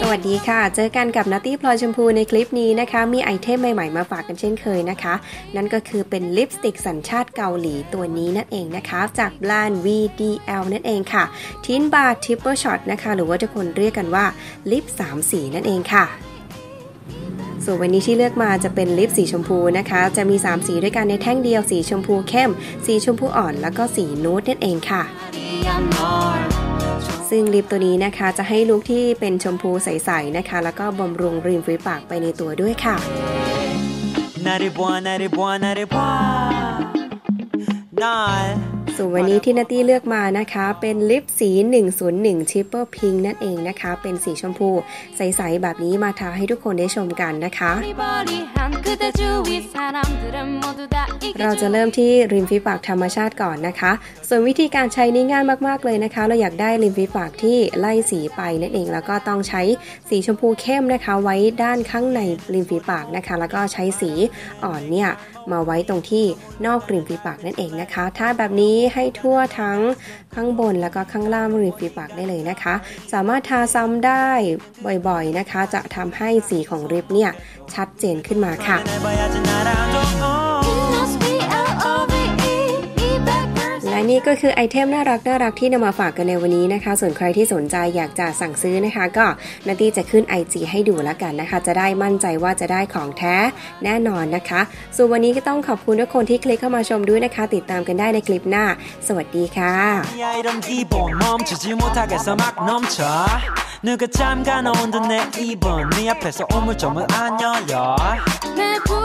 สวัสดีค่ะ เจอกันกับนัตตี้พลอยชมพูในคลิปนี้นะคะ มีไอเทมใหม่ๆมาฝากกันเช่นเคยนะคะ นั่นก็คือเป็นลิปสติกสัญชาติเกาหลีตัวนี้นั่นเองนะคะ จากแบรนด์ VDL นั่นเองค่ะทินบาร์ทิปเปอร์ช็อตนะคะ หรือว่าทุกคนเรียกกันว่าลิป3สีนั่นเองค่ะส่วนวันนี้ที่เลือกมาจะเป็นลิปสีชมพูนะคะ จะมี 3 สีด้วยกันในแท่งเดียว สีชมพูเข้ม สีชมพูอ่อน แล้วก็สีนูดนั่นเองค่ะ ซึ่งลิปตัวนี้นะคะจะให้ลุคที่เป็นชมพูใสๆนะคะ แล้วก็บำรุงริมฝีปากไปในตัวด้วยค่ะส่วนวันนี้ที่นาตี้เลือกมานะคะ เป็นลิปสี 101 ชิปเปอร์พิงนั่นเองนะคะ เป็นสีชมพูใส ๆ แบบนี้มาทาให้ทุกคนได้ชมกันนะคะ เราจะเริ่มที่ริมฝีปากธรรมชาติก่อนนะคะ ส่วนวิธีการใช้นี้ง่ายมากๆเลยนะคะ เราอยากได้ริมฝีปากที่ไล่สีไปนั่นเอง แล้วก็ต้องใช้สีชมพูเข้มนะคะ ไว้ด้านข้างในริมฝีปากนะคะ แล้วก็ใช้สีอ่อนเนี่ยมาไว้ตรงที่นอกริมฝีปากนั่นเองนะคะ ถ้าแบบนี้ให้ทั่วทั้งข้างบนแล้วก็ข้างล่างริมฝีปากได้เลยนะคะ สามารถทาซ้ำได้บ่อยๆนะคะ จะทำให้สีของริบเนี่ยชัดเจนขึ้นมาค่ะ นี่ก็คือไอเทมน่ารักน่ารักที่นำมาฝากกันในวันนี้นะคะ ส่วนใครที่สนใจอยากจะสั่งซื้อนะคะ ก็นาตี้จะขึ้น IG ให้ดูแล้วกันนะคะ จะได้มั่นใจว่าจะได้ของแท้แน่นอนนะคะ ส่วนวันนี้ก็ต้องขอบคุณทุกคนที่คลิกเข้ามาชมด้วยนะคะ ติดตามกันได้ในคลิปหน้า สวัสดีค่ะ 야 이런 기본 멈추지 못하겠어 막 넘쳐 누가 잠가 놓은 듯내 입은 네 앞에서 우물쭈물 안 열려 내 구름에